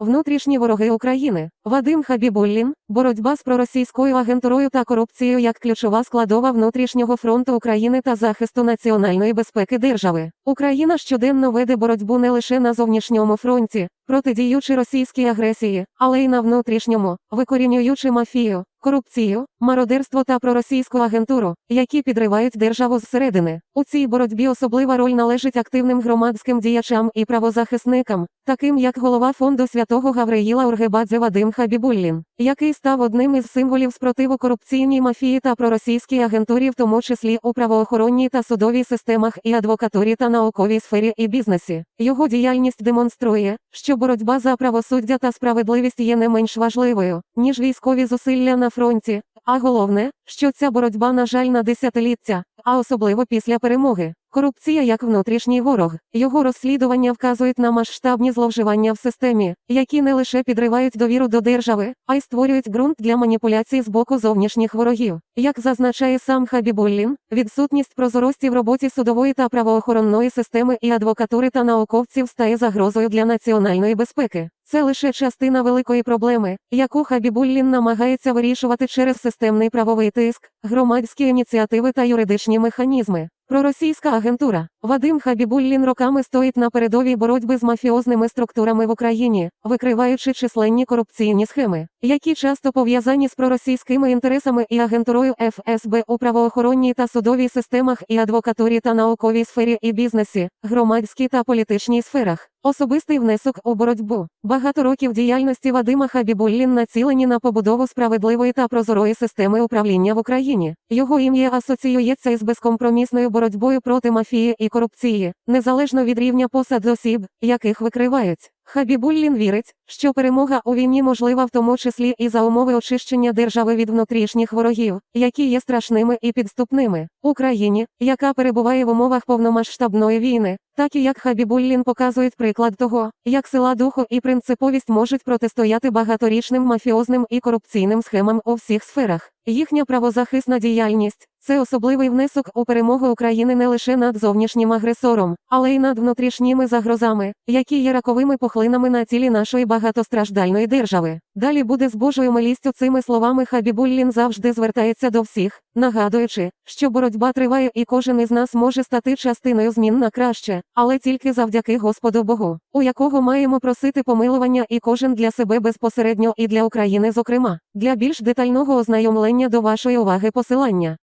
Внутрішні вороги України. Вадим Хабібуллін. Боротьба з проросійською агентурою та корупцією як ключова складова внутрішнього фронту України та захисту національної безпеки держави. Україна щоденно веде боротьбу не лише на зовнішньому фронті, протидіючи російській агресії, але й на внутрішньому, викорінюючи мафію, корупцію, мародерство та проросійську агентуру, які підривають державу зсередини. У цій боротьбі особлива роль належить активним громадським діячам і правозахисникам, таким як голова фонду святого Гавриїла Ургебадзе Вадим Хабібуллін, який став одним із символів спротиву корупційній мафії та проросійській агентурі, в тому числі у правоохоронній та судовій системах і адвокатурі та науковій сфері і бізнесі. Його діяльність демонструє, що боротьба за правосуддя та справедливість є не менш важливою, ніж військові зусилля на фронті. А головне, що ця боротьба, на жаль, на десятиліття, а особливо після перемоги. Корупція як внутрішній ворог. Його розслідування вказують на масштабні зловживання в системі, які не лише підривають довіру до держави, а й створюють ґрунт для маніпуляцій з боку зовнішніх ворогів. Як зазначає сам Хабібуллін, відсутність прозорості в роботі судової та правоохоронної системи і адвокатури та науковців стає загрозою для національної безпеки. Це лише частина великої проблеми, яку Хабібуллін намагається вирішувати через системний правовий тиск, громадські ініціативи та юридичні механізми. Проросійська агентура Вадим Хабібуллін роками стоїть на передовій боротьби з мафіозними структурами в Україні, викриваючи численні корупційні схеми, які часто пов'язані з проросійськими інтересами і агентурою ФСБ у правоохоронній та судовій системах і адвокатурі та науковій сфері і бізнесі, громадській та політичній сферах. Особистий внесок у боротьбу. Багато років діяльності Вадима Хабібуллін націлені на побудову справедливої та прозорої системи управління в Україні. Його ім'я асоціюється із безкомпромісною боротьбою проти мафії і корупції, незалежно від рівня посад осіб, яких викривають. Хабібуллін вірить, що перемога у війні можлива в тому числі і за умови очищення держави від внутрішніх ворогів, які є страшними і підступними. Україні, яка перебуває в умовах повномасштабної війни, так і як Хабібуллін показують приклад того, як сила духу і принциповість можуть протистояти багаторічним мафіозним і корупційним схемам у всіх сферах. Їхня правозахисна діяльність це особливий внесок у перемогу України не лише над зовнішнім агресором, але й над внутрішніми загрозами, які є раковими пухлинами на тілі нашої багатостраждальної держави. Далі буде з Божою милістю цими словами Хабібуллін завжди звертається до всіх, нагадуючи, що боротьба триває і кожен із нас може стати частиною змін на краще, але тільки завдяки Господу Богу, у якого маємо просити помилування і кожен для себе безпосередньо і для України зокрема. Для більш детального ознайомлення до вашої уваги посилання.